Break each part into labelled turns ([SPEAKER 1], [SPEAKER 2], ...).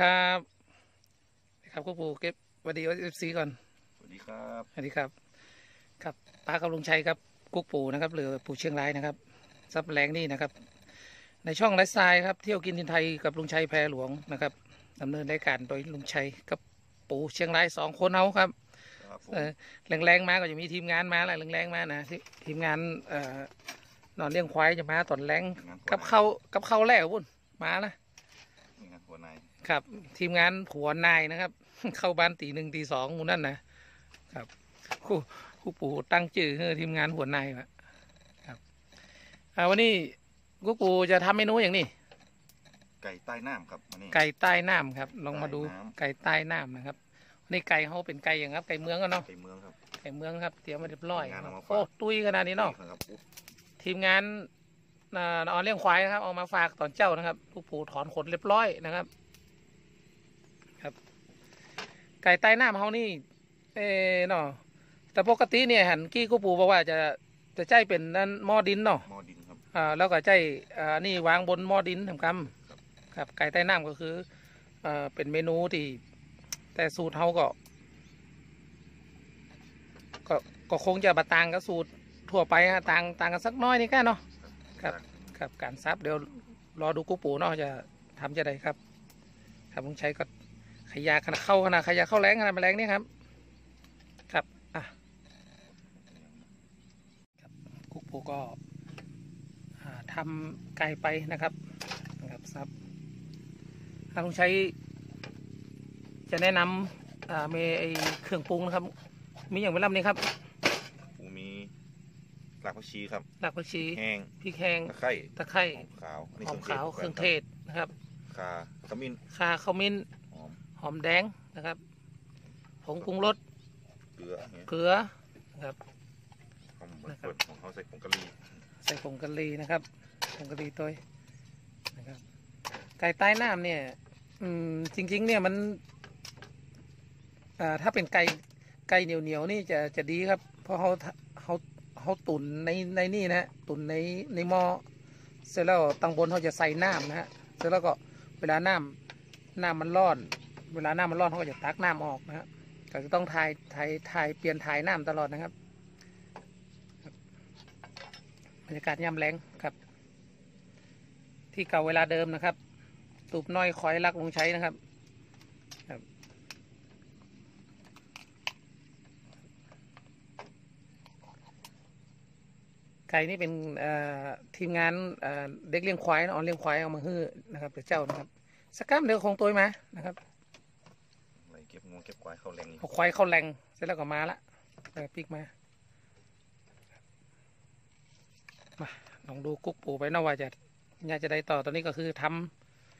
[SPEAKER 1] ครับสวัสดีครับคุณปู่เก็บสวัสดีเอฟซีก่อน
[SPEAKER 2] สวัสดีครับ
[SPEAKER 1] สวัสดีครับ ครับป้ากับลุงชัยครับกุ๊กปู่นะครับหรือปู่เชียงรายนะครับซับแรงนี่นะครับ ในช่องไลฟ์สไตล์ครับเที่ยวกินทินไทยกับลุงชัยแพรหลวงนะครับดำเนินรายการโดยลุงชัยกับปู่เชียงรายสองคนเอาครับ
[SPEAKER 2] ครับผม
[SPEAKER 1] เออแรงๆมาก็จะมีทีมงานมาแหละแรงๆมานะที่ทีมงานเอ่อนอนเลี้ยงควายจะมาตอนแรง
[SPEAKER 2] งานหัว
[SPEAKER 1] กับเขากับเขาแล้วบุ่นมานะ
[SPEAKER 2] นี่งานหัวในาย
[SPEAKER 1] ครับ ทีมงานผัวนายนะครับ เข้าบ้านตีหนึ่งตีสองมูนั่นนะครับครูครูปู่ตั้งชื่อให้ทีมงานหัวนายอะครับอ่าวันนี้ครูปู่จะทำเมนูอย่างนี้
[SPEAKER 2] ไก่ใต้น้ำครับวันนี้
[SPEAKER 1] ไก่ใต้น้ำครับ ลองมาดู
[SPEAKER 2] ใต้น้ำ
[SPEAKER 1] ไก่ใต้น้ำนะครับวันนี้ไก่เขาเป็นไก่อย่างครับไก่เมืองกันเนาะ
[SPEAKER 2] ไก่เมืองครับ
[SPEAKER 1] ไก่เมืองครับเตรียมมาเรียบร้อย
[SPEAKER 2] งานเอามาฝาก
[SPEAKER 1] โอ้ตุ้ยขนาดนี้เนาะ
[SPEAKER 2] ครับอุ๊ย
[SPEAKER 1] ทีมงาน อ่าออนเลี้ยงควายนะครับ เอามาฝากตอนเจ้านะครับผู้ปู่ถอนขนเรียบร้อยนะครับ ครับ ไก่ใต้น้ำเขานี่ เออเนาะแต่ปกติเนี่ยหันกี้กูปูบอกว่าจะจะใจเป็นนั่นหม้อดินเนาะ
[SPEAKER 2] หม้อดินครับ
[SPEAKER 1] อ่าแล้วก็ใจอ่านี่วางบนหม้อดินทำกำครับไก่ใต้น้ำก็คืออ่าเป็นเมนูที่ แต่สูตรเขาก็ ก็ก็คงจะบาต่างกับสูตรทั่วไปฮะต่างต่างกันสักน้อยนี่แค่เนาะ ครับ ครับการซับเดี๋ยวรอดูกุ๊กปูเนาะจะทำจะได้ครับครับลุงชัยก็ขยาขนาดเข้าขนาดขยาเข้าแรงขนาดแมลงนี่ครับ ครับอะครับกุ๊กปูก็อ่าทำไก่ไปนะครับนะครับซับถ้าลุงชัยจะแนะนำอ่าเมไอเครื่องปรุงนะครับ มีอย่างเป็นลำนี้ครับ
[SPEAKER 2] ปูมี รากผักชีครับ
[SPEAKER 1] หลักผักชี
[SPEAKER 2] แห้ง
[SPEAKER 1] พริกแห้ง
[SPEAKER 2] ตะไคร้
[SPEAKER 1] ตะไคร้
[SPEAKER 2] หอมขาวอันนี้
[SPEAKER 1] หอมขาวเครื่องเทศนะครับ
[SPEAKER 2] คาขมิ้น
[SPEAKER 1] ข่าขมิ้น
[SPEAKER 2] หอม
[SPEAKER 1] หอมแดงนะครับผงปรุงรส
[SPEAKER 2] เกลือเนี่ย
[SPEAKER 1] เกลือนะครับ
[SPEAKER 2] หอมเปิดของเขาใส่ผงกะหรี่
[SPEAKER 1] ใส่ผงกะหรี่นะครับผงกะหรี่ตัวนะครับไก่ใต้น้ำเนี่ย อืมจริง ๆ เนี่ยมันอ่าถ้าเป็นไก่ไก่เหนียวเหนียวๆนี่จะจะดีครับ เพราะเขาเขา เขาตุนในในนี่นะฮะตุนในในหม้อเสร็จแล้วตังบนเขาจะใส่น้ำนะฮะเสร็จแล้วก็เวลาน้ำน้ำมันร้อน เวลาน้ำมันร้อนเขาก็จะตักน้ำออกนะฮะก็จะต้องถ่ายถ่ายถ่ายเปลี่ยนถ่ายน้ำตลอดนะครับบรรยากาศยามแรงครับ ที่เก่าเวลาเดิมนะครับ ตูบน้อยคอยรักลุงใช้นะครับ ไก่นี่เป็นเอ่อทีมงานเอ่อเด็กเลี้ยงควายนะออนเลี้ยงควายเอามาฮื้อนะครับเดี๋ยวเจ้านะครับสักกัมเดี๋ยวคงตัวมานะครับ
[SPEAKER 2] อะไรเก็บงูเก็บควายเข้าแรงอีก
[SPEAKER 1] เอาควายเข้าแรงเสร็จแล้วก็มาละเออปีกมามาลองดูกุ๊กปูไปเนาะว่าจะยาจะได้ต่อตอนนี้ก็คือท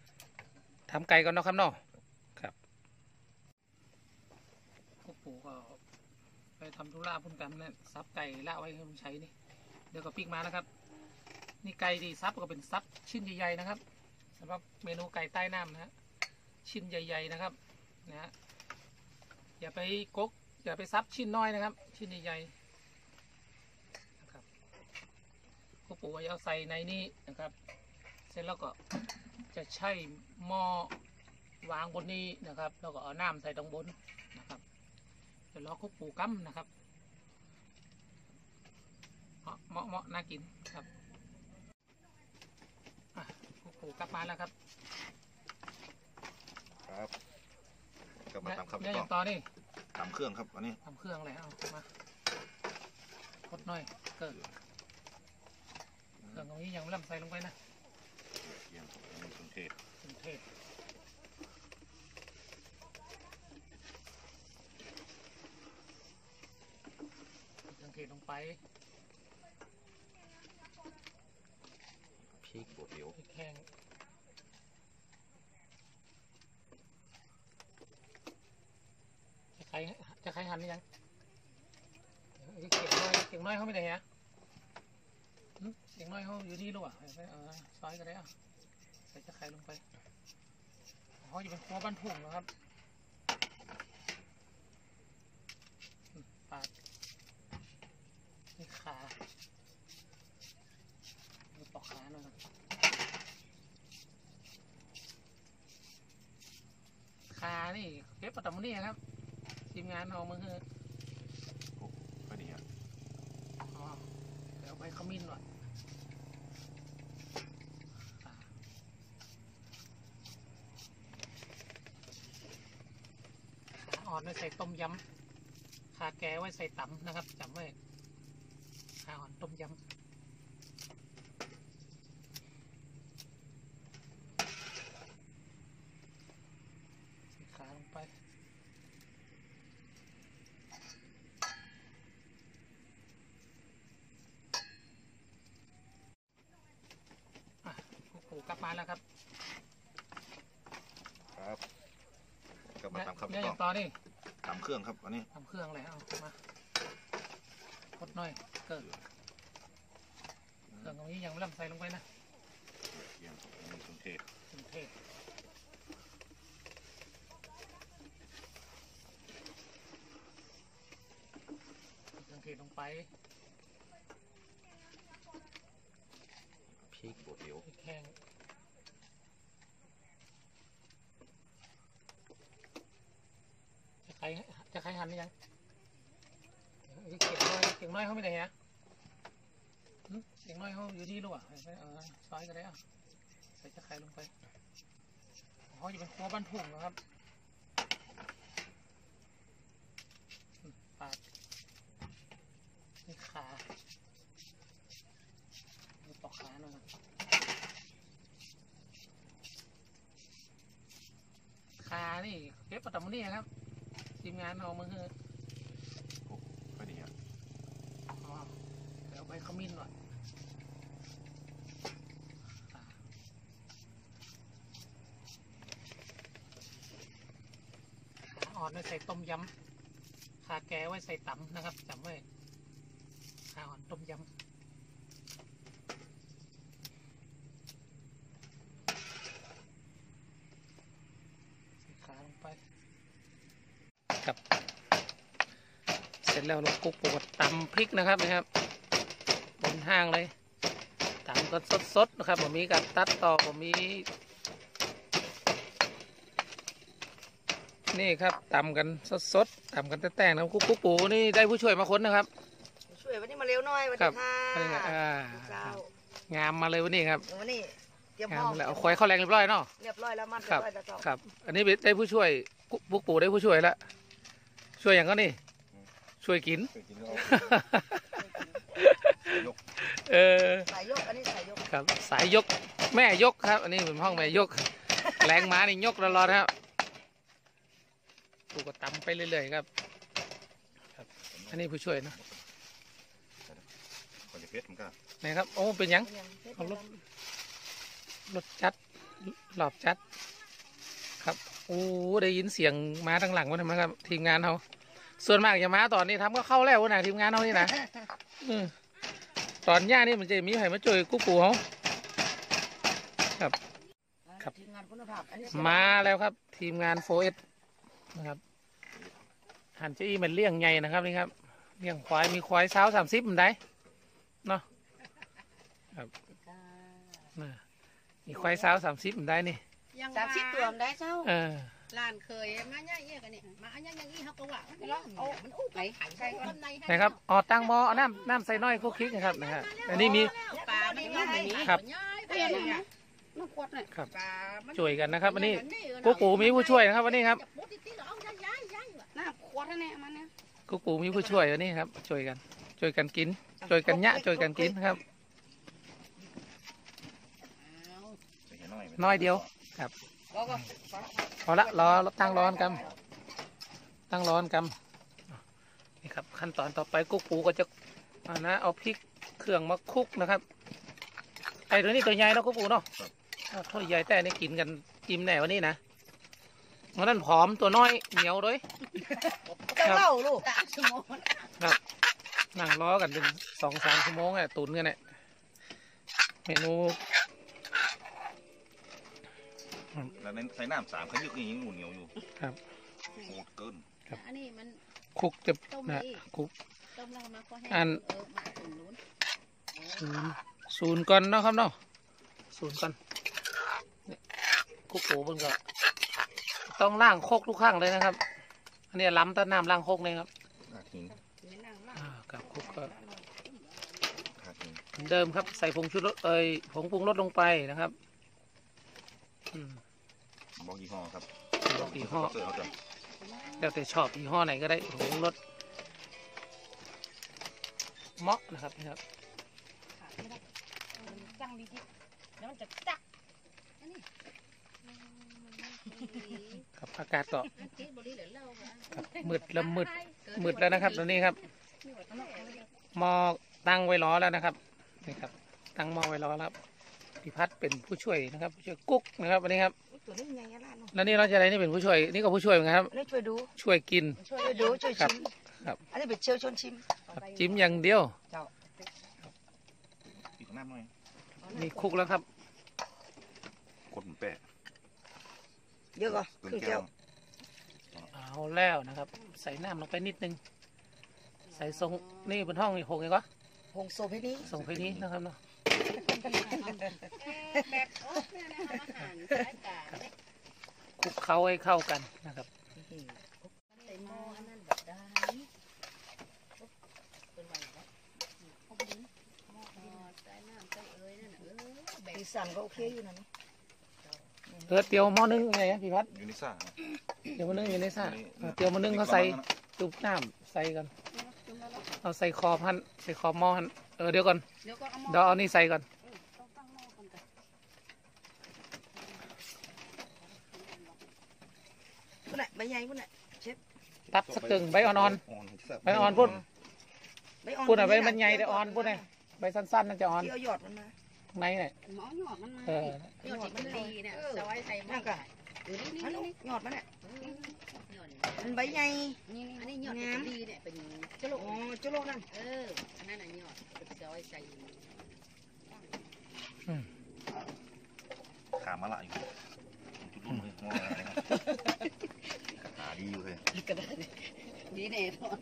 [SPEAKER 1] ำทำไก่ก่อนเนาะครับเนาะครับกุ๊กปูก็ไปทำธุระพุ่นกันเนี่ยซับไก่ละไว้ให้ลุงใช้นี่เดี๋ยวก็ปีกมานะครับนี่ไก่ที่ซับก็เป็นซับชิ้นใหญ่ๆนะครับสำหรับเมนูไก่ใต้น้ำนะฮะชิ้นใหญ่ ๆนะครับนะฮะอย่าไปกกอย่าไปซับชิ้นน้อยนะครับ ชิ้นใหญ่ๆนะครับก็ปู่ว่าจะเอาใส่ในนี้นะครับ เสร็จแล้วก็จะใช้หม้อวางบนนี้นะครับ แล้วก็เอาน้ำใส่ตรงบนนะครับเดี๋ยวรอคุกปูกั้มนะครับ เหมาะเหมาะเหมาะน่ากินครับอะคุกปูกลับมาแล้วครับ
[SPEAKER 2] ครับก็มาตามครับ
[SPEAKER 1] เนี่ยอ
[SPEAKER 2] ต่
[SPEAKER 1] ย่างต่อนี่
[SPEAKER 2] ตามเครื่องครับอันนี้
[SPEAKER 1] ทำเครื่องอะไรเอามาคดหน่อยเกิดเครื่องตรงนี้ยังไม่ลำใส่ลงไปนะ
[SPEAKER 2] เกี่ยงอันนี้เครื่องเทศ
[SPEAKER 1] เครื่องเทศเครื่องเทศลงไป
[SPEAKER 2] วเดียว
[SPEAKER 1] แห้งจะใครจะใครหันหรือยังเดี๋ยวเก่งน้อยเก่งน้อยเขาไม่ได้เหรอหึเก่งน้อยเขาอยู่นี่หรือเปล่าเอาไปเออซอยก็ได้อะใส่จะใครลงไปเขาจะเป็นครัวบ้านทุ่งนะครับอืมปาดนี่ขาดูปอกขาหน่อยครับ ก็บ ประจำนี่ครับทีมงานเอามือคือ
[SPEAKER 2] ก็ดีครับ
[SPEAKER 1] อ๋อเดี๋ยวไปขมิ้นว่ะอ่าขาอ่อนไว้ใส่ต้มยำขาแก่ไว้ใส่ตำนะครับจำไว้ขาอ่อนต้มยำใส่ขาลงไป อะคุณปู่กลับมาแล้วครับ
[SPEAKER 2] ครับกลับมาตามครับ
[SPEAKER 1] เนี่ย
[SPEAKER 2] ก็
[SPEAKER 1] อย่างต่อนี่
[SPEAKER 2] ตามเค รื่องครับอันนี้
[SPEAKER 1] ทำเครื่องอะไรเอามาพดหน่อยเกิดเครื่องตรงนี้ยังไม่ลำใส่ลงไปนะ
[SPEAKER 2] เยี่ยมครับอันนี้เครื่องเทศ
[SPEAKER 1] ถึงเทศเครื่องเทศลงไป
[SPEAKER 2] พริกบดเดียว
[SPEAKER 1] พริกแห้งจะใครจะใคร หันยังเก่งน้อยเก่งน้อยเขาไม่ได้ฮะเก่งน้อยเขาอยู่ที่ลูกอะเออซอยก็ได้อะใส่จะไข่ลงไปเขาจะเป็นครัวบ้านทุ่งนะครับปาดนี่ขานี่ปอกขาหน่อยขานี่เก็บประจำนี่ครับ ทีมงานเอามือคือ
[SPEAKER 2] ก็ดีครับ
[SPEAKER 1] อ๋อเดี๋ยวไปขมิ้นว่ะอ่าขาอ่อนไว้ใส่ต้มยำขาแก่ไว้ใส่ตำนะครับจำไว้ขาอ่อนต้มยำใส่ขาลงไปครับ เสร็จแล้วเรา กุ๊กปวดตำพริกนะครับนะครับบนห้างเลยตำก็สดๆนะครับผมมีการตัดต่อผมมี นี่ครับตำกันสดๆตำกันแต่ๆนะกุ๊กกุ๊กปูนี่ได้ผู้ช่วยมาคนนะครับ
[SPEAKER 3] ช่วยวันนี้มาเร็วหน่อยวัน
[SPEAKER 1] ครั
[SPEAKER 3] นี้
[SPEAKER 1] บ
[SPEAKER 3] ค่ะ
[SPEAKER 1] อะไรนะอ่า
[SPEAKER 3] เจ้างา
[SPEAKER 1] มมาเลยวันนี้ครับ
[SPEAKER 3] วันนี้เตรียม
[SPEAKER 1] งา
[SPEAKER 3] ห้
[SPEAKER 1] ม
[SPEAKER 3] อง
[SPEAKER 1] มาแล้วเอาควายเข้าแรงเรียบร้อยเนาะ
[SPEAKER 3] เรียบร้อยแล้วมัด
[SPEAKER 1] ค
[SPEAKER 3] เรี
[SPEAKER 1] รั
[SPEAKER 3] ย
[SPEAKER 1] บบ
[SPEAKER 3] ร้อยแล้วเจ้า
[SPEAKER 1] ครับ อันนี้ได้ผู้ช่วยกุ๊กกุ๊กปูได้ผู้ช่วยแล้วช่วยอย่างก็นี่ ช่วยกิน
[SPEAKER 2] เคยกินแล้วยก
[SPEAKER 1] เออ
[SPEAKER 3] สายยก อันนี้สายยก
[SPEAKER 1] ครับ สายยกแม่ยกครับ อันนี้เป็นห้องแม่ยก แรงม้านี่ยกตลอดครับปูก็ตำไปเรื่อยๆครับครับ อันนี้ผู้ช่วยนะ
[SPEAKER 2] ก็จะเพชรเหมือนกัน
[SPEAKER 1] นะครับ โอ้ เป็นหยังเอารถรถจัดหลอบจัด ครับ โอ้ ได้ยินเสียงม้าทางหลังวะทำไมครับ ทีมงานเขา ส่วนมากจะม้าตอนนี้ทำก็เข้าแล้วนะทีมงานเขานี่นะอืมตอนย่านี่มันจะมีใครมาช่วยกู้ปูเขาครับ
[SPEAKER 3] ทีมงานคุณภาพอันนี้
[SPEAKER 1] มาแล้วครับ ทีมงานโฟเอสนะครับหันเจ้าอีมันเลี้ยงใหญ่นะครับนี่ครับเลี้ยงควายมีควายเช้าสามสิบมันได้เนาะครับน่ะมีควายเช้าสามสิบมันได้นี่
[SPEAKER 4] ยัง
[SPEAKER 3] สามสิบตัวมันได้เจ้า
[SPEAKER 1] เออ
[SPEAKER 4] ห ลานเคยมาเนี่ยเยี่ยกันนี่มาอันยังยังอีเขาก็ว่ามัน
[SPEAKER 3] แล้วเอา
[SPEAKER 4] มันอู้ไปไข่ใส่คนใน
[SPEAKER 1] นะครับอ๋อตั้งหม้อเอาน้ำน้ำใส่น้อยคุกคิกนะครับนะฮะอันนี้มี
[SPEAKER 4] ปลามันไม่มี
[SPEAKER 1] ครับ
[SPEAKER 4] ไปเลยอะน้ำขวดเลย
[SPEAKER 1] ครับ
[SPEAKER 4] ปลามัน
[SPEAKER 1] ช่วยกันนะครับอันนี้กูปูมีผู้ช่วยนะครับวันนี้ครับ
[SPEAKER 4] น้ำขวดนั่นแหละมันเนี่ย
[SPEAKER 1] กูปูมีผู้ช่วยวันนี้ครับช่วยกันช่วยกันกินช่วยกันยะช่วยกันกินครับ
[SPEAKER 2] ใส่แค่น้อย
[SPEAKER 1] น้อยเดียว
[SPEAKER 3] ก็ก็
[SPEAKER 1] พอละรอตั้งร้อนกัน ตั้งร้อนกันนี่ครับขั้นตอนต่อไปกุ๊กปูก็จะเอานะเอาพริกเครื่องมาคลุกนะครับ ไอ้ตัวนี้ตัวใหญ่เนาะกุ๊กปูเนาะอ่าตัวใหญ่แต่อันนี่กินกันกินแน่วันนี้นะมันนั่นผอมตัวน้อยเหนียวด้วย
[SPEAKER 3] จะเล่าลูก
[SPEAKER 4] ตาชั่วโมง
[SPEAKER 1] ครับนั่งรอกันเป็นสองสามชั่วโมงอะตุนกันเนี่ยเมนู
[SPEAKER 2] แล้วนั้นใส่น้ำสามขยึกนี่ยังหนูเหนียวอยู่
[SPEAKER 1] ครับ
[SPEAKER 2] โหดเกิน
[SPEAKER 4] อันนี้มัน
[SPEAKER 1] คลุกจะ
[SPEAKER 4] ต้ม
[SPEAKER 1] นะ
[SPEAKER 4] อีก
[SPEAKER 1] คลุก
[SPEAKER 4] ต้มแล้วมาก็ให้
[SPEAKER 1] อัน
[SPEAKER 4] เออมาถึงนู้น
[SPEAKER 1] ศูนย์ศูนย์ก่อนเนาะครับเนาะศูนย์ก่อนนี่กุ๊กโผมันก็ต้องล้างโคกทุกครั้งเลยนะครับ อันนี้ล้ำต้นน้ำล้างโคกเลยครับ
[SPEAKER 2] ขาดหิน
[SPEAKER 1] อ่ากับคลุกก็
[SPEAKER 2] ขาดหิน
[SPEAKER 1] เหมือนเดิมครับใส่ผงชูรสเอ้ยผงปรุงรสลงไปนะครับ อืม
[SPEAKER 2] บอกยี่ ห้อครับ
[SPEAKER 1] บอกยี่ห้อ
[SPEAKER 2] เสิร์ฟเขาจะ
[SPEAKER 1] แล้วแต่ชอบยี่ห้อไหนก็ได้ผงปรุงรสเหมาะนะครับนี่ครับ
[SPEAKER 3] จังดีที่แล้วมันจะจัก
[SPEAKER 1] ครับอากาศก็
[SPEAKER 4] คิดบริเหลือเล่าค่ะ
[SPEAKER 1] ครับมืดแล้วมืดมืดแล้วนะครับ ตอนนี้ครับ หม้อตั้งไว้รอแล้วนะครับนี่ครับ ตั้งหม้อไว้รอแล้วครับพิพัฒน์เป็นผู้ช่วยนะครับผู้ช่วยกุ๊กนะครับวันนี้ครับ
[SPEAKER 3] ตัวนี้ยังไงล่ะน้อง
[SPEAKER 1] แล้วนี่เราจะอะไรนี่เป็นผู้ช่วยนี่ก็ผู้ช่วยเหมือนกันครับ
[SPEAKER 3] อันนี้ช่วยดู
[SPEAKER 1] ช่วยกิน
[SPEAKER 3] ช่วยดูช่วย
[SPEAKER 1] ครับ
[SPEAKER 3] ชิม
[SPEAKER 1] ครับ
[SPEAKER 3] อันนี้เป็นเชี่ยวชนชิม
[SPEAKER 1] ครับจิ้มอย่างเดียว
[SPEAKER 2] ปิดหน้าหน่อย
[SPEAKER 1] นี่คลุกแล้วครับ
[SPEAKER 2] กดหมุนแปะ
[SPEAKER 3] เยอะก่อน
[SPEAKER 2] เกิน
[SPEAKER 3] ครึ่ง
[SPEAKER 2] แก้
[SPEAKER 3] แก้
[SPEAKER 2] ว
[SPEAKER 3] ว
[SPEAKER 1] เอาแล้วนะครับ ใส่น้ำลงไปนิดนึง ใส่ทรงนี่บนห้องนี่หกเองก็
[SPEAKER 3] ผงโซเพนี้
[SPEAKER 1] ส่งไปนี้นะครับเนาะ
[SPEAKER 4] แบบโอ๊ะเนี่ยนะอาหารสายกลาง
[SPEAKER 1] คลุกเคล้าให้เข้ากันนะครับ
[SPEAKER 4] ใส่หม้ออันนั้นแบบได้เป็นไรวะหม้อใส่น้ำใส่เอ้ยนั่นน่ะเออแบบ
[SPEAKER 3] สีสันก็โอเคอยู่นะนี่
[SPEAKER 1] เออเตียวหม้อนึ่งไงนะพี่พัด
[SPEAKER 2] ยูนิซ่า
[SPEAKER 1] เตียวหม้อนึ่งอยู่ในซ่าเออเตียวหม้อนึ่งเขาใส่จุบน้ำใส่กัน เอาใส่คอพันใส่คอหม้อพันเออเดี๋ยวก่อน
[SPEAKER 4] เดี๋ยวก็เอาหม้อ
[SPEAKER 1] เดี๋ยวเอานี่ใส่ก่อน
[SPEAKER 4] ต้องตั้งหม้อก่อนกัน
[SPEAKER 3] พุ่นน่ะใบใหญ่พุ่นน่ะ
[SPEAKER 1] ตัดสักกึ่งใบอ่อน
[SPEAKER 2] อ่อน
[SPEAKER 1] ใบอ่อนพุ่น
[SPEAKER 3] ใบอ่อน
[SPEAKER 1] ๆพูดหน่อยใบมันใหญ่แต่อ่อนพูดหน่อยใบสั้นๆน่าจะอ่อน
[SPEAKER 3] ที่เอาหยอดมันมา
[SPEAKER 1] ข้างในเนี่ย
[SPEAKER 4] หม้อหยอดมันมา
[SPEAKER 1] เออ
[SPEAKER 4] หยอดมันดีเนี่ยสไว้ใส่หม้
[SPEAKER 3] นั่
[SPEAKER 4] อน
[SPEAKER 3] ก็
[SPEAKER 4] เออนี่
[SPEAKER 3] มัน
[SPEAKER 4] นี่นี่
[SPEAKER 3] หยอดมันน่ะ
[SPEAKER 4] หย อด
[SPEAKER 3] มันใบใหญ่
[SPEAKER 4] นี่นี่อันนี้หยอดเป็นดีเนี่ยเป็นจะลูก
[SPEAKER 3] อ๋อจุโลกนั่น
[SPEAKER 4] เอออันนั้นอันหยอดเป็นซอยใส่
[SPEAKER 2] ขามาละอยู่จุดรุ่นเลยงออะไรนะขาดีอยู่เลย
[SPEAKER 4] กระดาษดีแน่นอน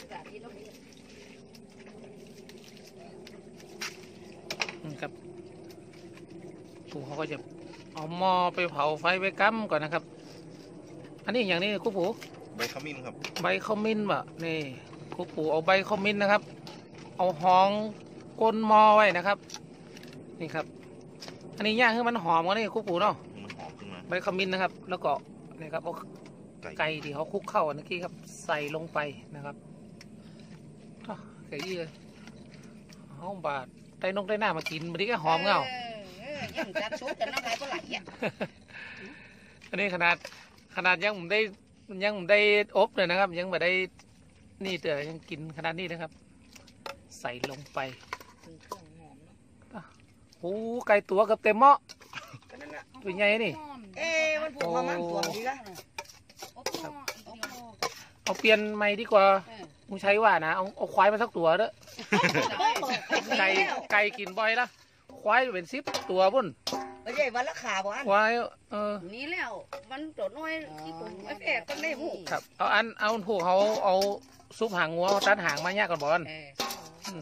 [SPEAKER 4] กระดาษที่ต้องมี
[SPEAKER 1] อืมครับปู่เขาก็จะเอาหม้อไปเผาไฟไปกั้มก่อนนะครับ อันนี้อย่างนี้กุ๊ปู่
[SPEAKER 2] ใบขมิ้นครับ
[SPEAKER 1] ใบข้าวมิ้นบะนี่กุ๊ปู่เอาใบข้าวมิ้นนะครับ เอาห้องก้นหม้อไว้นะครับ นี่ครับ อันนี้ย่างให้มันหอมกว่านี่กุ๊ปู่เนาะ
[SPEAKER 2] มันหอมขึ้นมา
[SPEAKER 1] ใบขมิ้นนะครับ แล้วก็นี่ครับเอา
[SPEAKER 2] ไก่
[SPEAKER 1] ไก่ที่เขาคลุกเข้าเมื่อกี้ครับ ใส่ลงไปนะครับอ้าวไก่ยี่เลยห้องบาทได้นกได้หน้ามากินมันนี้ก็หอมเงา
[SPEAKER 4] เออยังจัดชุดแต่น้ำลายก็ไหลอะ
[SPEAKER 1] อันนี้ขนาด ขนาดยังผมได้ยังผมได้อบเลยนะครับ ยังไม่ได้นี่เต๋อยังกินขนาดนี้นะครับ ใส่ลงไป
[SPEAKER 3] ถึงเครื่องหอมเนาะ
[SPEAKER 1] โอ้ไก่ตัวกับเต็มหม้อ
[SPEAKER 3] ก็นั่นน่ะ
[SPEAKER 1] ตัวใหญ่นี่
[SPEAKER 3] เอ๊ะมันผูกมามันตัวมันดีละ
[SPEAKER 4] โอ้โหโอ้โห
[SPEAKER 1] เอาเปลี่ยนใหม่ดีกว่า
[SPEAKER 4] เออ
[SPEAKER 1] มึงใช้ว่านะเอาเอาควายมาสักตัวเด้อไก่ไก่กินบ่อยละควายเป็นสิบตัวบุ่น
[SPEAKER 3] ไม่ใช่วันละขาบ่อัน
[SPEAKER 1] ควายเออ
[SPEAKER 4] นี่แล้วมันตัวน้อยที่ผมไอ้แฝดก็ได้หู
[SPEAKER 1] ครับเอาอันเอาพวกเขาเอาซุปหางงัวเอาตัดหางมาแยกก่อนบอล
[SPEAKER 4] เออ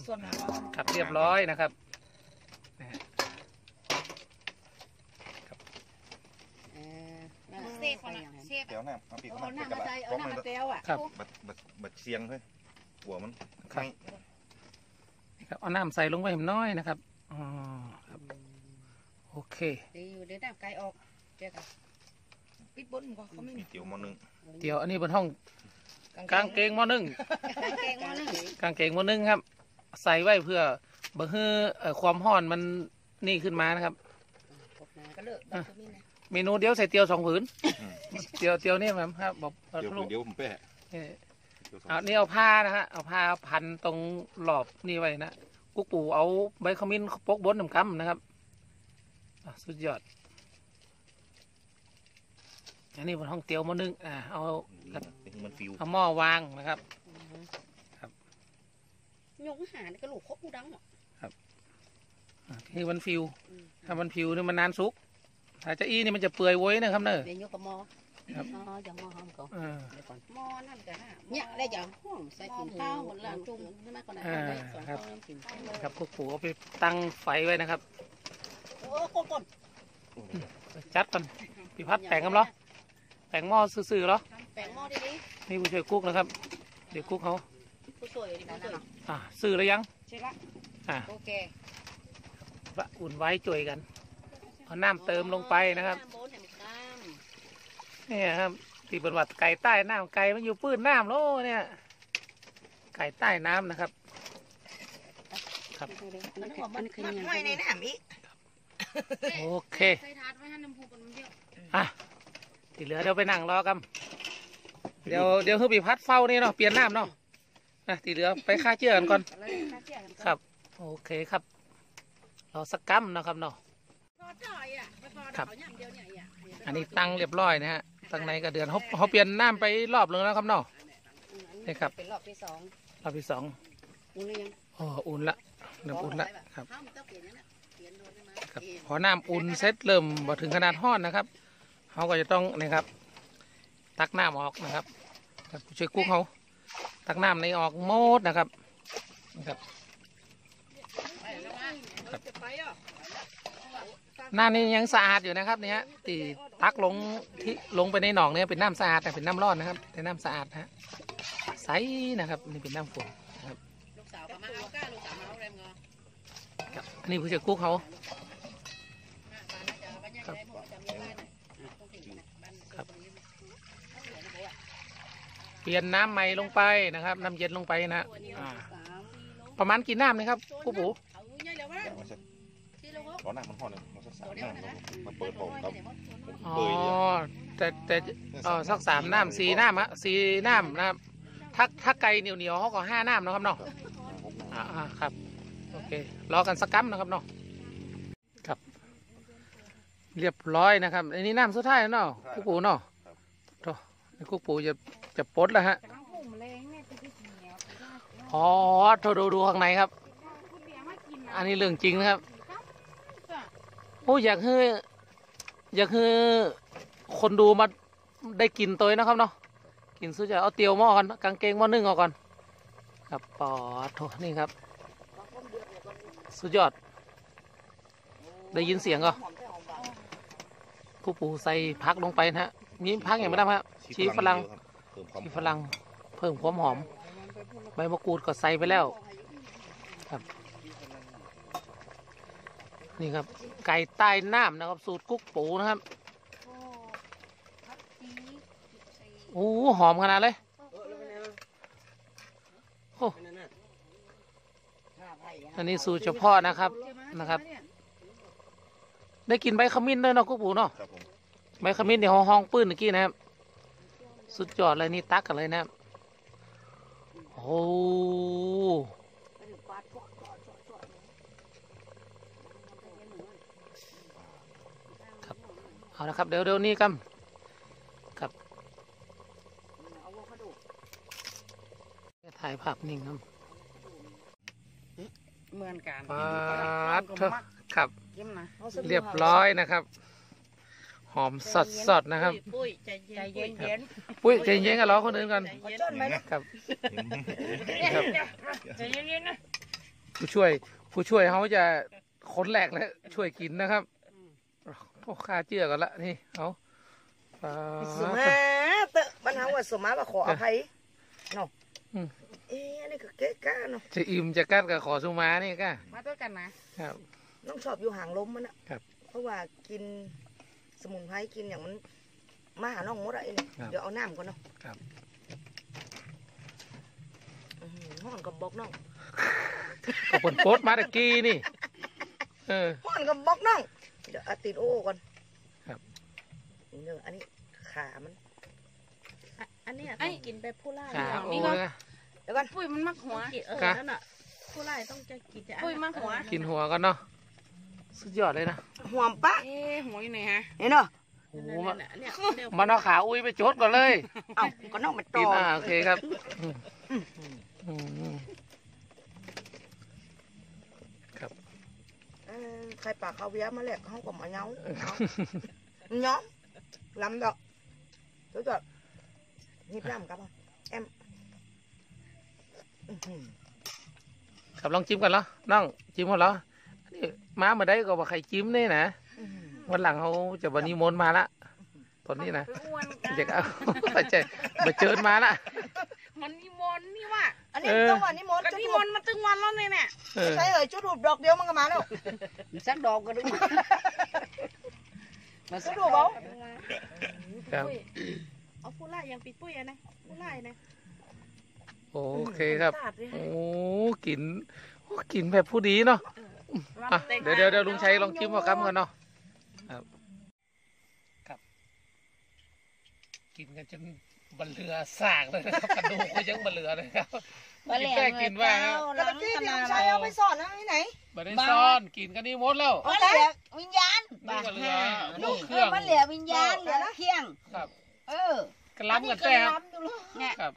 [SPEAKER 3] ส่วนหาง
[SPEAKER 1] ครับเรียบร้อยนะครับ
[SPEAKER 4] เออ
[SPEAKER 5] เซฟก่อนนะเซฟ
[SPEAKER 2] เดี๋ยวหน้ามาปีก
[SPEAKER 4] เอา
[SPEAKER 2] มา
[SPEAKER 4] หน้า
[SPEAKER 2] เป็นกระ
[SPEAKER 4] มา
[SPEAKER 2] ดา
[SPEAKER 4] ใจ
[SPEAKER 2] ษ
[SPEAKER 4] เอาหน้ามาเตียวอะ
[SPEAKER 1] ครับ
[SPEAKER 2] บัดบัดบัดเสียงเฮ้ยหัวมัน
[SPEAKER 1] ครับ
[SPEAKER 2] ไม่
[SPEAKER 1] ครับเอาน้ำใส่ลงไปให้มันน้อยนะครับอ๋อครับ โอเค
[SPEAKER 4] ดีอยู่เดี๋ยวน้ำไก่ออกเจ๊กัน
[SPEAKER 3] ปิดบนก็เขาไม่
[SPEAKER 2] มี
[SPEAKER 3] มี
[SPEAKER 2] เตี๋ยวหมอนึง
[SPEAKER 1] เดี๋ยวอันนี้บนห้องกางเกงหมอนึ่ง
[SPEAKER 4] กางเกงมาหนึ่ง
[SPEAKER 1] กางเกงหมอนึ่งครับ ใส่ไว้เพื่อบ่ให้เอ่อความร้อนมันนี่ขึ้นมานะครับ
[SPEAKER 3] ก็เลิกแบบนี้นะ
[SPEAKER 1] เมนูเดียวใส่เตียวสองผืนเตียวเตียวนี่แบบครับบอก
[SPEAKER 2] เดี๋ยว
[SPEAKER 1] ลูก
[SPEAKER 2] เดี๋ยวผมแปะ
[SPEAKER 1] เอ่อ
[SPEAKER 2] เดี๋ยวสอง
[SPEAKER 1] เอานี่เอาผ้านะฮะเอาผ้าพันตรงหลอบนี่ไว้นะกุ๊กปู่เอาใบขมิ้นปกบนน้ำกำนะครับอะ สุดยอด อันนี้บนห้องเตียวหมานึงอ่าเอา
[SPEAKER 2] นี่มันฟิว
[SPEAKER 1] เอาหม้อวางนะครับ
[SPEAKER 4] ยงหานี่ก็ลูกคบกูดังอะ
[SPEAKER 1] อ่านี่มันฟิว ถ้ามันฟิวนี่มันนานสุก ถ้าจะอี้นี่มันจะเปื่อยโว้ยนะครับเนอะ
[SPEAKER 4] เดี๋ยวยกกับหม้อ
[SPEAKER 1] ครับ
[SPEAKER 4] อ๋ออย่างหม้อหอมก่อน
[SPEAKER 1] อ่า
[SPEAKER 4] เดี๋ยวก่อนหม้อนั่นก็ฮะเนี่ยได้อย่างห้องใส่กินข้าวหมดละจุ่มใช่ไหมก่อนนะ
[SPEAKER 1] อ่า
[SPEAKER 4] สอง
[SPEAKER 1] ครับ
[SPEAKER 4] ข้าวกินข้าวเลย
[SPEAKER 1] ครับกุ๊กปู่เอาไปตั้งไฟไว้นะครับ
[SPEAKER 4] โอ้กดกด
[SPEAKER 1] จัดกันพี่พัดแต่งกันเหรอแต่งหม้อซื่อๆเหรอ
[SPEAKER 4] แปลงหม้อดิดิ
[SPEAKER 1] นี่ผู้ช่วยกุ๊กนะครับ เดี๋ยวกุ๊กเขา
[SPEAKER 4] ผู้สวยดิผู้สวย
[SPEAKER 1] อ่าซื้อแล้วยัง
[SPEAKER 3] ใช่ละ
[SPEAKER 1] อ่า
[SPEAKER 3] โอเค
[SPEAKER 1] ละอุ่นไว้จ่วยกันเอาน้ำเติมลงไปนะครับเนี่ยครับที่เป็นวัดไก่ใต้น้ำไก่มันอยู่ปื้นน้ำโลเนี่ยไก่ใต้น้ำนะครับ ครับ
[SPEAKER 3] มันหอมมันมันห้อยในน้ำอีก
[SPEAKER 1] โอเค
[SPEAKER 5] ใส่ถาดไว้ให้น้ำพุกันมันเยอะ
[SPEAKER 1] อะที่เหลือเดี๋ยวไปนั่งรอกันเดี๋ยวเดี๋ยวคือปีพัดเฝ้านี่เนาะเปลี่ยนน้ำเนาะอะที่เหลือไปฆ่าเชื้อกันก่อนครับ โอเคครับรอสักกัมนะครับเนาะ
[SPEAKER 5] พอจ่อยอะไปพอ
[SPEAKER 1] ครับ
[SPEAKER 5] เขาย่ำเดียวเนี่ยอะ
[SPEAKER 1] อันนี้ตั้งเรียบร้อยนะฮะตั้งในกระเดือนเขาเขาเปลี่ยนน้ำไปรอบหนึงแล้วครับเนาะนี่ครับ
[SPEAKER 3] เป็นรอบที่สอง
[SPEAKER 1] รอบที่สอง
[SPEAKER 3] อุ่นหรือยัง
[SPEAKER 1] อ๋ออุ่นละเริ่มอุ่นละครับ
[SPEAKER 4] หม
[SPEAKER 1] ครับพอน้ำอุ่นเสร็จเริ่มมาถึงขนาดห้อนนะครับเขาก็จะต้องนะครับ ตักน้ำออกนะครับผู้ช่วยกุ๊กเขาตักน้ำในออกหมดนะครับนะครับครับน้ำนี่ยังสะอาดอยู่นะครับเนี่ยตีตักลงที่ลงไปในหนองเนี่ยเป็นน้ำสะอาดแต่เป็นน้ำร้อนนะครับเป็นน้ำสะอาดนะฮะใสนะครับนี่เป็นน้ำฝนนะครับ
[SPEAKER 4] ลูกสาวมาเอาก้าลูกสาวมาเอาแรงอ
[SPEAKER 1] ครับอันนี้ผู้ช่วยกุ๊กเขา
[SPEAKER 4] บ้านจะบ้านยังไงพวกจำยังไงน่ะต้องถึงบ้าน
[SPEAKER 1] ครับ
[SPEAKER 4] ตรงนี้เอาเหลือนะโบ้อะ
[SPEAKER 1] เปลี่ยนน้ำใหม่ลงไปนะครับ น้ำเย็นลงไปนะอ่า
[SPEAKER 4] สาม
[SPEAKER 1] ประมาณกี่น้ำนะครับกูปู
[SPEAKER 4] เอาใหญ่แล้ววะ
[SPEAKER 2] มาสัก
[SPEAKER 4] ที่เราก็
[SPEAKER 2] ร้อนหนักมันห่อเลยมาสักสามน้ำครับมาเปิดบอกครับ
[SPEAKER 1] อ๋อ
[SPEAKER 2] เบยเดียว
[SPEAKER 1] แต่แต่เออสักสามน้ำสี่น้ำอะสี่น้ำนะครับถ้าถ้าไก่เหนียวเหนียวๆเขาก็ห้าน้ำนะครับเนาะ อ่าอ่าครับ โอเค รอกันสักกัมนะครับเนาะครับ เรียบร้อยนะครับ อันนี้น้ำสุดท้ายแล้วเนาะกูปูเนาะโธ่ นี่กูปูจะจะปลดแล้วฮะอ๋อโทรดูดูข้างในครับ อันนี้เรื่องจริงนะครับโอ้อยากให้อยากให้คนดูมาได้กินตัวนะครับเนาะกินสุดจะเอาเตียวหม้อกันกางเกงหม้อนึ่งออกก่อนครับปอดโถนี่ครับ สุดยอด ได้ยินเสียงก็ผู้ปู่ใส่พักลงไปนะฮะ มีพักอย่างไรบ้างครับชีฝรั่ง
[SPEAKER 2] เพิ่มความ
[SPEAKER 1] ชีฝรั่งเพิ่มความหอม ใบมะกรูดก็ใส่ไปแล้วครับ นี่ครับ ไก่ใต้น้ำนะครับ สูตรกุ๊กปูนะครับโอ้โหหอมขนาดเลยโอ้อันนี้สูตรเฉพาะนะครับนะครับ ได้กินใบขมิ้นด้วยเนาะกุ๊กปูเนาะ
[SPEAKER 2] ครับผม
[SPEAKER 1] ใบขมิ้นเดี๋ยวห้องปื้นเมื่อกี้นะครับ สุดยอดเลยนี่ตักกันเลยนะครับโอ้ครับเอาละครับเดี๋ยวเดี๋ยวนี้กันครับถ่ายภาพนิ่งครับ
[SPEAKER 3] เหมือนกัน
[SPEAKER 1] ปาดเถอะครับ
[SPEAKER 3] ยิ้มนะ
[SPEAKER 1] เรียบร้อยนะครับ หอมสดสดๆนะครับ
[SPEAKER 4] ปุ้ยใจเย็น
[SPEAKER 3] ใจเย็นเย็น
[SPEAKER 1] ปุ้ยใจเย็นกันรอคนอื่นกัน
[SPEAKER 3] ขอจนไหมนะครับ
[SPEAKER 1] ครับ
[SPEAKER 3] ใจเย็นๆนะ
[SPEAKER 1] ผู้ช่วย ผู้ช่วยเขาจะคนแรกแล้วช่วยกินนะครับโอ้ค่าเจือกันละนี่เอาปา
[SPEAKER 3] สมาเตอะบ้านเฮาว่าสมาว่าขออภัยเนาะ
[SPEAKER 1] อืม
[SPEAKER 3] เอ๊ะอันนี้ก็เกะกะเนาะ
[SPEAKER 1] จะอิ่มจะกัดกับขอสุมานี่ก็
[SPEAKER 3] มาด้วยกันนะครับ น้องชอบอยู่ห่างลมมันนะครับ เพราะว่ากิน สมุนไพรกินอย่างมันมาหาน้องมดอะไอ้นี่
[SPEAKER 1] ครับ
[SPEAKER 3] เดี๋ยวเอาน้ำก่อนเนาะ
[SPEAKER 1] ครับ
[SPEAKER 3] อื้อหือห้อนกับบอกน้อง
[SPEAKER 1] ก็เปิดโพสต์มาตะกี้นี่ เออ
[SPEAKER 3] ห้อนกับบอกน้องเดี๋ยวเอาติดโอ้ก่อน
[SPEAKER 1] ครับ
[SPEAKER 3] นี่เด้ออันนี้ขามัน
[SPEAKER 4] อันนี้ต้องกินไปผู้ล่า
[SPEAKER 1] ขาโอ้นะ
[SPEAKER 3] เดี๋ยวก่อน
[SPEAKER 5] ปุ้ยมันมักหัว
[SPEAKER 4] เออนั่นน่ะผู้ล่าต้องจะกินจะ
[SPEAKER 5] ปุ้ยมักหัว
[SPEAKER 1] กินหัวกันเนาะ สุดยอดเลยนะ
[SPEAKER 3] ห่วมปะ
[SPEAKER 5] เอ๊ะหัวอยู่ไหนฮะ
[SPEAKER 3] เห็นเนาะ
[SPEAKER 1] โอ้โห
[SPEAKER 4] นั่
[SPEAKER 1] มัน
[SPEAKER 4] นน่ะเนี่ยเดี๋ยว
[SPEAKER 1] มันเอาขาอุ้ยไปจดก่อนเลย
[SPEAKER 3] เอ้าก็น้องมันต
[SPEAKER 1] กิ
[SPEAKER 3] อน
[SPEAKER 1] อ่าโอเคครับอืมอืมอืมครับ
[SPEAKER 3] เออใครปากเขาเวียมาแหลกเขาก็มาเงาเนาะลำดอกเดี๋ยวจะหยิบน้ำกับเอาแอมอื้อหือ
[SPEAKER 1] ครับลองจิ้มกันเหรอน้องจิ้มกันเหรอนี่ มาเมื่อใดก็บอกใครจิ้มนี่นะ
[SPEAKER 3] อื้อหือ
[SPEAKER 1] วันหลังเขาจะวันนี้มนต์มาละนนี้นะ
[SPEAKER 5] ไปอ้วนกัน
[SPEAKER 1] อยากเอาใจมาเจิญมาละ
[SPEAKER 5] มันนิมนต์นี่ว่ะ
[SPEAKER 3] อันนี้
[SPEAKER 1] เออ
[SPEAKER 3] ต้องวันนี้มด
[SPEAKER 5] ก็
[SPEAKER 3] จุด
[SPEAKER 5] นิ
[SPEAKER 3] ทู
[SPEAKER 5] ม
[SPEAKER 3] บ
[SPEAKER 5] นต์มาตึงวันแล้วเนี่ยเนี่ย
[SPEAKER 1] เออ
[SPEAKER 3] ใช่เอ่ยจุดทูบดอกเดียวมันก็มาแล้ว
[SPEAKER 4] สักดอกก็ได้มา
[SPEAKER 3] จุดทูบเอา
[SPEAKER 1] ครับ
[SPEAKER 5] ปุ้ยเอาผู้ไล่ยังปิดปุ้ยอะนะผู้ไล่นะ
[SPEAKER 1] โอเคครับ
[SPEAKER 5] ตัดเลย
[SPEAKER 1] โอ้กลิ่นโอ้กลิ่นแบบผู้ดีเนาะ อะเดี๋ยวเดี๋ยวเดี๋ยวลุงชัยลองชิมเอาครับกันเนาะครับครับ กินกันจนบันเรือสากเลยนะครับกระดูกก็ยังบันเรือเลยครับกินแค่กินว่าครับ
[SPEAKER 3] กระตี้ที่ลุงชัยเอาไปสอนนะที่ไหน
[SPEAKER 1] บันได้ซ่อนกินกันนี่หมดแล้ว
[SPEAKER 4] มันเหลือวิญญาณ
[SPEAKER 1] นี่ก็เหลือลูกเค
[SPEAKER 4] เอ
[SPEAKER 1] รื่
[SPEAKER 4] อ
[SPEAKER 1] อง
[SPEAKER 4] มันเหลือวิญญาณเหลือเคียง
[SPEAKER 1] ครับ
[SPEAKER 4] เออก
[SPEAKER 1] ระล้ำกันแต่ครับ
[SPEAKER 4] เนี่ย
[SPEAKER 1] ครับ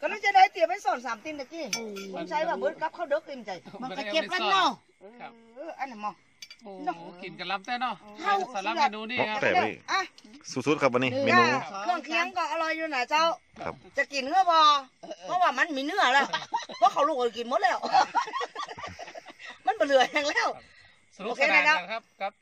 [SPEAKER 3] ก็น่าจะได้เตรียมไปสอนสามตินตะกี้ลุงชัยว่าเบิร์ดกับข้าวเด็กอิ่มใจ
[SPEAKER 4] มันก็เก็บกันเนาะ
[SPEAKER 1] ครับ
[SPEAKER 3] เอออันนั้นมอ
[SPEAKER 1] โอ้โหกินกันล้ำแต่เนาะ
[SPEAKER 3] เข้า
[SPEAKER 1] สำหรับเมนูนี่ครับ
[SPEAKER 2] แต่ไม่
[SPEAKER 3] อะ
[SPEAKER 2] สุดๆครับวันนี้เมนู
[SPEAKER 3] เครื่องเคียงก็อร่อยอยู่นะเจ้า
[SPEAKER 2] ครับ
[SPEAKER 3] จะกินเนื้อบอเพราะว่ามันมีเนื้อแล้ว เพราะเขาลูกเอากินหมดแล้ว มันเบเหลืออย่างแล้ว
[SPEAKER 1] สนุก
[SPEAKER 3] โอ
[SPEAKER 1] ส
[SPEAKER 3] เค
[SPEAKER 1] นา
[SPEAKER 3] นะ
[SPEAKER 1] น
[SPEAKER 3] ครับ
[SPEAKER 1] กันครับครับ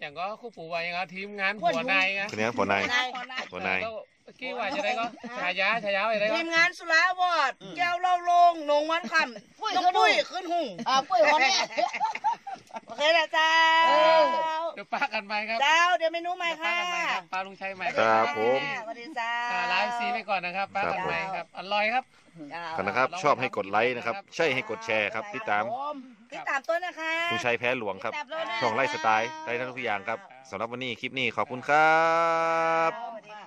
[SPEAKER 1] อย่างก็คู่ปู่วาอย่างก็ทีมงานหัวในายครับ
[SPEAKER 2] คนนี้ผลนาย
[SPEAKER 3] นาย
[SPEAKER 2] หัวหน้า
[SPEAKER 1] แล้วเมื่อกี้ว่าจะได้ก็ฉายาฉายาอะไรก็
[SPEAKER 3] ทีมงานสุราวอดแก้วเล่าลงนงวันคำ
[SPEAKER 4] ปุ้ย
[SPEAKER 3] น้อง
[SPEAKER 4] ก็ดู
[SPEAKER 3] ปุ้ยขึ้นหุ่ง
[SPEAKER 4] อ่าปุ้ยคนเนี้ย
[SPEAKER 3] โอเคนะเจ้า
[SPEAKER 4] เออ
[SPEAKER 1] เดี๋ยวป้ากันไปครับ
[SPEAKER 3] เจ้าเดี๋ยวเมนูใหม่
[SPEAKER 1] เดี๋ยวป้า
[SPEAKER 3] ค่ะ
[SPEAKER 1] กันไปครับป้าลุงชัยใหม่
[SPEAKER 2] ครับผม
[SPEAKER 3] สวัสดีจ้า
[SPEAKER 1] อ่าไลฟ์ซีไปก่อนนะครับป้ากันไปครับอร่อยครับ
[SPEAKER 2] กันนะครับชอบให้กดไลค์นะครับ ใช่ให้กดแชร์ครับติดตาม
[SPEAKER 3] ติดตามต้นนะคะ
[SPEAKER 2] ลุงชัยแพ้หลวงครับ
[SPEAKER 4] ติดตามด้วยนะ
[SPEAKER 2] ช่องไล่สไตล์ได้ทั้งทุกอย่างครับสำหรับวันนี้คลิปนี้ขอบคุณครับ
[SPEAKER 3] สวัสดีค่ะ